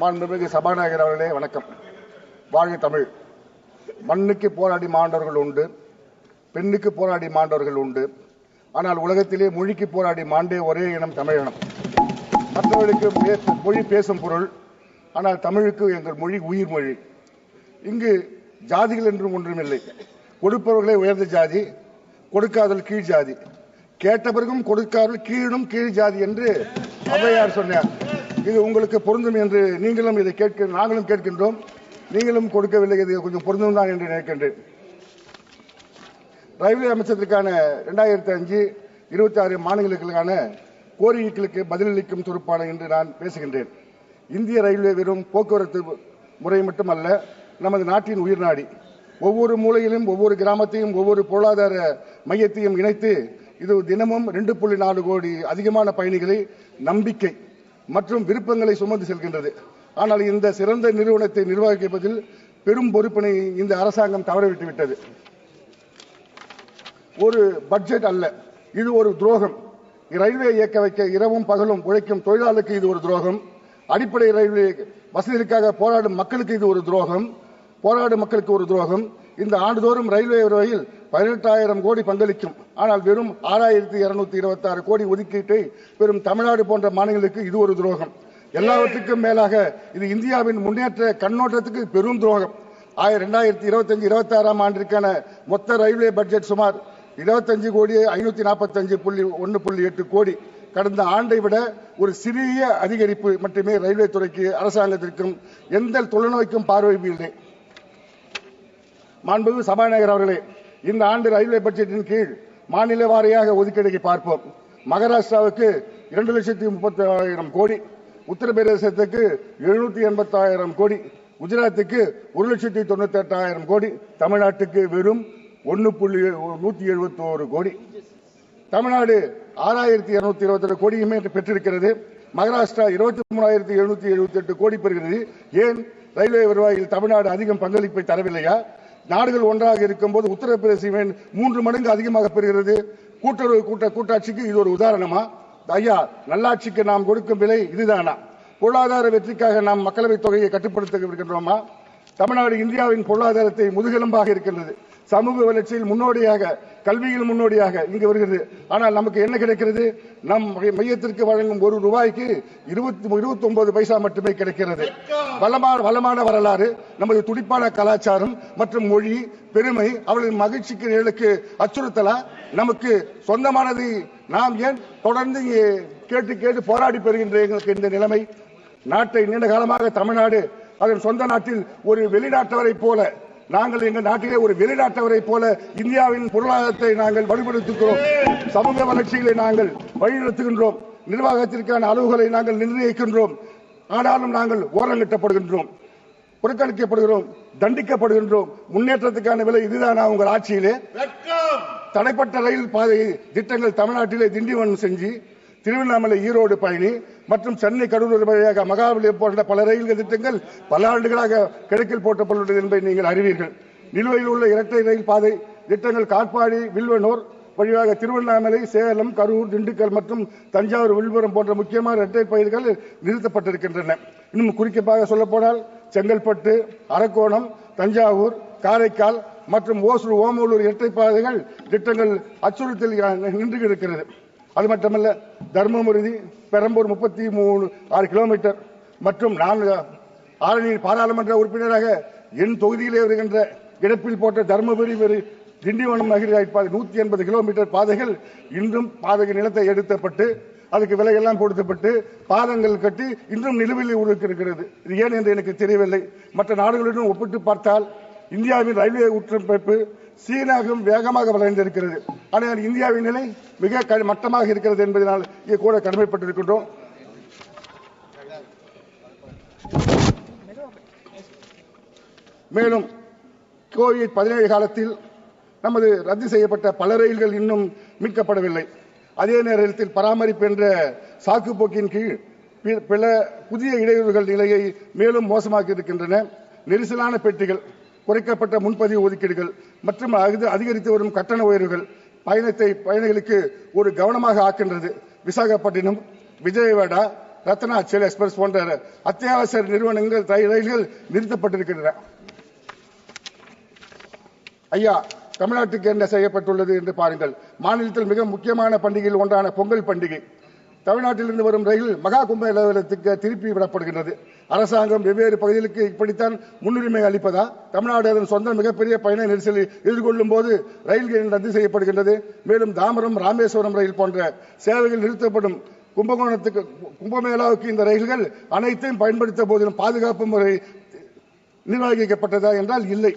மாண்புமிகு சபாநாயகர் அவர்களே வணக்கம். வாழ்க தமிழ். மண்ணுக்கு போராடி மாண்டவர்கள் உண்டு பெண்ணுக்கு போராடி மாண்டவர்கள் உண்டு. ஆனால் உலகத்திலே மொழிக்கு போராடி மாண்டே ஒரே இனம் தமிழினம் மற்றவர்களுக்கு மொழி பேசும் பொருள் ஆனால் தமிழுக்கு எங்கள் மொழி உயிர் மொழி. இங்கு ஜாதிகள் என்றும் ஒன்றுமில்லை கொடுப்பவர்களே உயர்ந்த ஜாதி கொடுக்காதல் கீழ் ஜாதி. கேட்ட பிறகும் கொடுக்காதல் கீழும் கீழ் ஜாதி என்று ஔவையார் சொன்னார். இது உங்களுக்கு பொருந்தும் என்று நீங்களும் இதை கேட்க நாங்களும் கேட்கின்றோம். நீங்களும் கொடுக்கவில்லை இது கொஞ்சம் பொருந்தும் தான் என்று நினைக்கின்றேன். ரயில்வே அமைச்சத்திற்கான இரண்டாயிரத்தி அஞ்சு இருபத்தி ஆறு மாநிலங்களுக்கான கோரிக்கைகளுக்கு பதிலளிக்கும் துருப்பான என்று நான் பேசுகின்றேன். இந்திய ரயில்வே வெறும் போக்குவரத்து முறை மட்டுமல்ல நமது நாட்டின் உயிர் நாடி. ஒவ்வொரு மூலையிலும் ஒவ்வொரு கிராமத்தையும் ஒவ்வொரு பொருளாதார மையத்தையும் இணைத்து இது தினமும் ரெண்டு புள்ளி நாலு கோடி அதிகமான பயணிகளை நம்பிக்கை மற்றும் விருப்பங்களை சுமந்து செல்கின்றது. ஆனால் இந்த சிறந்த நிறுவனத்தை நிர்வகிப்பதில் பெரும் பொறுப்பினை இந்த அரசாங்கம் தவறவிட்டு விட்டது. ஒரு பட்ஜெட் அல்ல இது ஒரு துரோகம். ரயில்வே இயக்க வைக்க இரவும் பகலும் உழைக்கும் தொழிலாளருக்கு இது ஒரு துரோகம். அடிப்படை ரயில்வே வசதிகளுக்காக போராடும் மக்களுக்கு இது ஒரு துரோகம். போராடும் மக்களுக்கு ஒரு துரோகம். இந்த ஆண்டுதோறும் ரயில்வே துறையில் பதினெட்டாயிரம் கோடி பங்களிக்கும். ஆனால் வெறும் ஆறாயிரத்தி இருநூத்தி இருபத்தி ஆறு கோடி ஒதுக்கீட்டை பெறும் தமிழ்நாடு போன்ற மாநிலங்களுக்கு இது ஒரு துரோகம். எல்லாவற்றுக்கும் மேலாக இது இந்தியாவின் முன்னேற்ற கண்ணோட்டத்துக்கு பெரும் துரோகம். ஆயிரம் ரெண்டாயிரத்தி இருபத்தஞ்சு இருபத்தி ஆறாம் ஆண்டிற்கான மொத்த ரயில்வே பட்ஜெட் சுமார் இருபத்தஞ்சு கோடி ஐநூத்தி நாற்பத்தஞ்சு புள்ளி ஒன்று புள்ளி எட்டு கோடி. கடந்த ஆண்டை விட ஒரு சிறிய அதிகரிப்பு மட்டுமே ரயில்வே துறைக்கு அரசாங்கத்திற்கும் எந்த தொலைநோய்க்கும் பார்வை இல்லை. மாண்புமிகு சபாநாயகர் அவர்களே இந்த ஆண்டு ரயில்வே பட்ஜெட்டின் கீழ் மாநில வாரியாக ஒதுக்கீடுகளை பார்ப்போம். மகாராஷ்டிராவுக்கு இரண்டு லட்சத்தி முப்பத்தாயிரம் கோடி உத்தரப்பிரதேசத்துக்கு எழுநூத்தி எண்பத்தாயிரம் கோடி குஜராத்துக்கு ஒரு லட்சத்தி தொண்ணூத்தி எட்டாயிரம் கோடி தமிழ்நாட்டுக்கு வெறும் ஒன்னு புள்ளி நூத்தி எழுபத்தோரு கோடி. தமிழ்நாடு ஆறாயிரத்தி இருநூத்தி இருபத்தி ரெண்டு கோடியுமே பெற்றிருக்கிறது. மகாராஷ்டிரா இருபத்தி மூணாயிரத்தி எழுநூத்தி எழுபத்தி எட்டு கோடி பெறுகிறது. ஏன் ரயில்வே வருவாயில் தமிழ்நாடு அதிகம் பங்களிப்பை தரவில்லையா? நாடுகள் ஒன்றாக இருக்கும்போது உத்தரப்பிரதேச ஏன் மூன்று மடங்கு அதிகமாக பெறுகிறது. கூட்டுறவு கூட்ட கூட்டாட்சிக்கு இது ஒரு உதாரணமா? ஐயா நல்லாட்சிக்கு நாம் கொடுக்கும் விலை இதுதானா? பொருளாதார வெற்றிக்காக நாம் மக்களவைத் தொகையை கட்டுப்படுத்த இருக்கின்றோமா தமிழ்நாடு இந்தியாவின் பொருளாதாரத்தை முதுகெலும்பாக இருக்கின்றது. சமூக வளர்ச்சியில் முன்னோடியாக கல்வியில் முன்னோடியாக இங்கு வருகிறது. ஆனால் நமக்கு என்ன கிடைக்கிறது? நம் மையத்திற்கு வழங்கும் ஒரு ரூபாய்க்கு இருபத்தி இருபத்தி ஒன்பது பைசா மட்டுமே கிடைக்கிறது. வளமான வளமான வரலாறு நமது துடிப்பான கலாச்சாரம் மற்றும் மொழி பெருமை அவர்களின் மகிழ்ச்சிக்கு நிழலுக்கு அச்சுறுத்தலா? நமக்கு சொந்தமானதை நாம் ஏன் தொடர்ந்து கேட்டு கேட்டு போராடி பெறுகின்ற எங்களுக்கு இந்த நிலைமை நாட்டை நீண்ட காலமாக தமிழ்நாடு அதன் சொந்த நாட்டில் ஒரு வெளிநாட்டவரை போல நாங்கள் எங்கள் நாட்டிலே ஒரு வெளிநாட்டவரை போல இந்தியாவின் பொருளாதாரத்தை நாங்கள் வலுப்படுத்துகிறோம். சமூக வளர்ச்சிகளை நாங்கள் வழிநடத்துகின்றோம் நிர்வாகத்திற்கான அளவுகளை நாங்கள் நிர்ணயிக்கின்றோம். ஆனாலும் நாங்கள் ஓரங்கட்டப்படுகின்றோம். புறக்கணிக்கப்படுகிறோம். தண்டிக்கப்படுகின்றோம். முன்னேற்றத்துக்கான விலை இதுதானா உங்கள் ஆட்சியிலே. தடைப்பட்ட ரயில் பாதை திட்டங்கள் தமிழ்நாட்டிலே திண்டிவனம் செஞ்சு திருவண்ணாமலை ஈரோடு பயணி மற்றும் சென்னை கடலூர் வழியாக மகாபலிபுரம் போன்ற பல ரயில்கள் திட்டங்கள் பல ஆண்டுகளாக கிழக்கில் போட்டப்பட்டுள்ளது என்பதை நீங்கள் அறிவீர்கள். நிலுவையில் உள்ள இரட்டை ரயில் பாதை திட்டங்கள் காட்பாடி வில்வனூர் வழியாக திருவண்ணாமலை சேலம் கரூர் திண்டுக்கல் மற்றும் தஞ்சாவூர் விழுப்புரம் போன்ற முக்கியமான இரட்டை பயிர்கள் நிறுத்தப்பட்டிருக்கின்றன. இன்னும் குறிப்பாக சொல்லப்போனால் செங்கல்பட்டு அரக்கோணம் தஞ்சாவூர் காரைக்கால் மற்றும் ஓசூர் ஓமலூர் இரட்டை பாதைகள் திட்டங்கள் அச்சுறுத்தல் நின்று இருக்கிறது அது மட்டுமல்ல தர்மபுரி பெரம்பூர் முப்பத்தி மூணு ஆறு கிலோமீட்டர் மற்றும் நான் ஆரணி பாராளுமன்ற உறுப்பினராக என் தொகுதியிலே வருகின்ற இடப்பில் போட்ட தர்மபுரி திண்டிவனம் நகர பாதை நூத்தி எண்பது கிலோமீட்டர் பாதைகள் இன்றும் பாதை நிலத்தை எடுத்தப்பட்டு அதுக்கு விலையெல்லாம் கொடுத்தப்பட்டு பாலங்கள் கட்டி இன்றும் நிலுவையில் இருக்கிறது இது ஏன் என்று எனக்கு தெரியவில்லை. மற்ற நாடுகளுடன் ஒப்பிட்டு பார்த்தால் இந்தியாவின் ரயில்வே உற்றமைப்பு சீனாவும் வேகமாக வளர்ந்திருக்கிறது. ஆனால் இந்தியாவின் நிலை மிக மட்டமாக இருக்கிறது என்பதனால் இங்கே கூட கடமைப்பட்டிருக்கின்றோம். மேலும் கோவிட் பதினேழு காலத்தில் நமது ரத்து செய்யப்பட்ட பல ரயில்கள் இன்னும் மீட்கப்படவில்லை. அதே நேரத்தில் பராமரிப்பு என்ற சாக்கு போக்கின் கீழ் பல புதிய இடையூறுகள் நிலையை மேலும் மோசமாக்கி இருக்கின்றன நெரிசலான பெட்டிகள் குறைக்கப்பட்ட முன்பதிவு ஒதுக்கீடுகள் மற்றும் அதி- அதிகரித்து வரும் கட்டண உயர்வுகள் பயணத்தை பயணிகளுக்கு ஒரு கவனமாக ஆக்கின்றது. விசாகப்பட்டினம் விஜயவாடா ரத்னாச்சல் எக்ஸ்பிரஸ் போன்ற அத்தியாவசிய நிறுவனங்கள் ரயில்கள் நிறுத்தப்பட்டிருக்கின்றன. ஐயா தமிழ்நாட்டுக்கு என்ன செய்யப்பட்டுள்ளது என்று பாருங்கள். மாநிலத்தில் மிக முக்கியமான பண்டிகையில் ஒன்றான பொங்கல் பண்டிகை. தமிழ்நாட்டிலிருந்து வரும் ரயில் மகா கும்பமேளாவிற்கு திருப்பி விடப்படுகின்றது. அரசாங்கம் வெவ்வேறு பகுதிகளுக்கு இப்படித்தான் முன்னுரிமை அளிப்பதா? தமிழ்நாடு அதன் சொந்த மிகப்பெரிய பயண நெரிசலை எதிர்கொள்ளும் போது ரயில்கள் ரத்து செய்யப்படுகின்றது. மேலும் தாமரம் ராமேஸ்வரம் ரயில் போன்ற சேவைகள் நிறுத்தப்படும் கும்பகோணத்துக்கு கும்பமேளாவுக்கு இந்த ரயில்கள் அனைத்தையும் பயன்படுத்த போதிலும் பாதுகாப்பு முறை நிர்வகிக்கப்பட்டதா என்றால் இல்லை.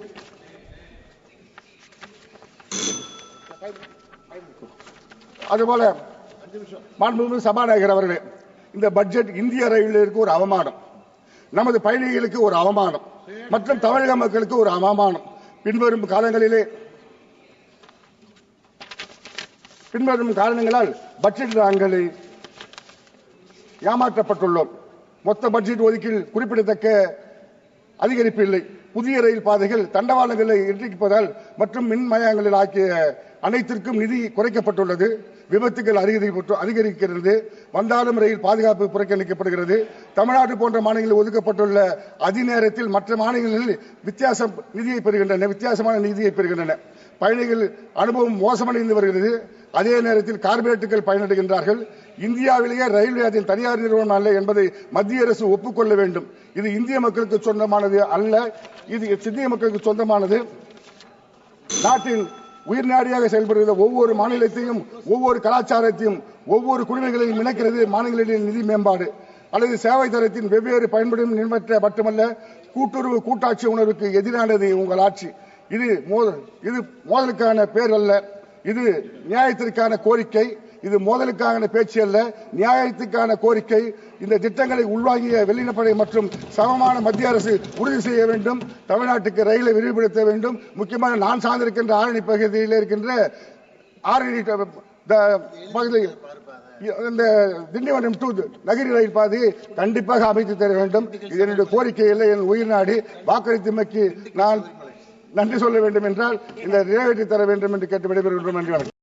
அதுபோல மாண்புமிகு சபாநாயகர் அவர்களே இந்த பட்ஜெட் இந்திய ரயில்வேக்கு ஒரு அவமானம். நமது பயணிகளுக்கு ஒரு அவமானம். மற்றும் தமிழக மக்களுக்கு ஒரு அவமானம். பின்வரும் காலங்களிலே பின்வரும் காரணங்களால் பட்ஜெட் நாங்கள் ஏமாற்றப்பட்டுள்ளோம். மொத்த பட்ஜெட் ஒதுக்கீடு குறிப்பிடத்தக்க அதிகரிப்பு இல்லை. புதிய ரயில் பாதைகள் தண்டவாளங்களை இன்றிப்பதால் மற்றும் மின்மயங்களில் ஆக்கிய அனைத்திற்கும் நிதி குறைக்கப்பட்டுள்ளது. விபத்துகள் அதிகரிப்பு அதிகரிக்கிறது. வந்தாலும் ரயில் பாதுகாப்பு புறக்கணிக்கப்படுகிறது. தமிழ்நாடு போன்ற மாநிலங்களில் ஒதுக்கப்பட்டுள்ள அதிநேரத்தில் மற்ற மாநிலங்களில் வித்தியாசம் நிதியை பெறுகின்றன வித்தியாசமான நிதியை பெறுகின்றன. பயணிகள் அனுபவம் மோசமடைந்து வருகிறது. அதே நேரத்தில் கார்பரேட்டுகள் பயனடைகின்றார்கள். இந்தியாவிலேயே ரயில்வே அதில் தனியார் நிறுவனம் அல்ல என்பதை மத்திய அரசு ஒப்புக்கொள்ள வேண்டும். இது இந்திய மக்களுக்கு சொந்தமானது அல்ல. இது சிந்திய மக்களுக்கு சொந்தமானது. நாட்டின் உயிர்நாடியாக செயல்படுகிற ஒவ்வொரு மாநிலத்தையும் ஒவ்வொரு கலாச்சாரத்தையும் ஒவ்வொரு குடிமைகளையும் இணைக்கிறது மாநிலங்களின் நிதி மேம்பாடு. அல்லது சேவை தரத்தின் வெவ்வேறு பயன்படும் நிர்மற்ற மட்டுமல்ல கூட்டுறவு கூட்டாட்சி உணர்வுக்கு எதிரானது உங்கள் ஆட்சி. இது மோதல் இது மோதலுக்கான பேர் அல்ல இது நியாயத்திற்கான கோரிக்கை. இது மோதலுக்கான பேச்சு அல்ல. நியாயத்துக்கான கோரிக்கை. இந்த திட்டங்களை உள்வாங்கிய வெளியினப்படை மற்றும் சமமான மத்திய அரசு உறுதி செய்ய வேண்டும். தமிழ்நாட்டுக்கு ரயிலை விரிவுபடுத்த வேண்டும். முக்கியமாக நான் சார்ந்திருக்கின்ற ஆரணி பகுதியில் இருக்கின்ற ஆரணி பகுதியில் இந்த திண்டிவனம் டு நகரி ரயில் பாதையை கண்டிப்பாக அமைத்து தர வேண்டும். இது என்னுடைய கோரிக்கை இல்லை. என் உயிர் நாடி. வாக்களித்தமைக்கு நான் நன்றி சொல்ல வேண்டும் என்றால் இந்த நிறைவேற்றி தர வேண்டும் என்று கேட்டு விடைபெறுகின்றோம். நன்றி வணக்கம்.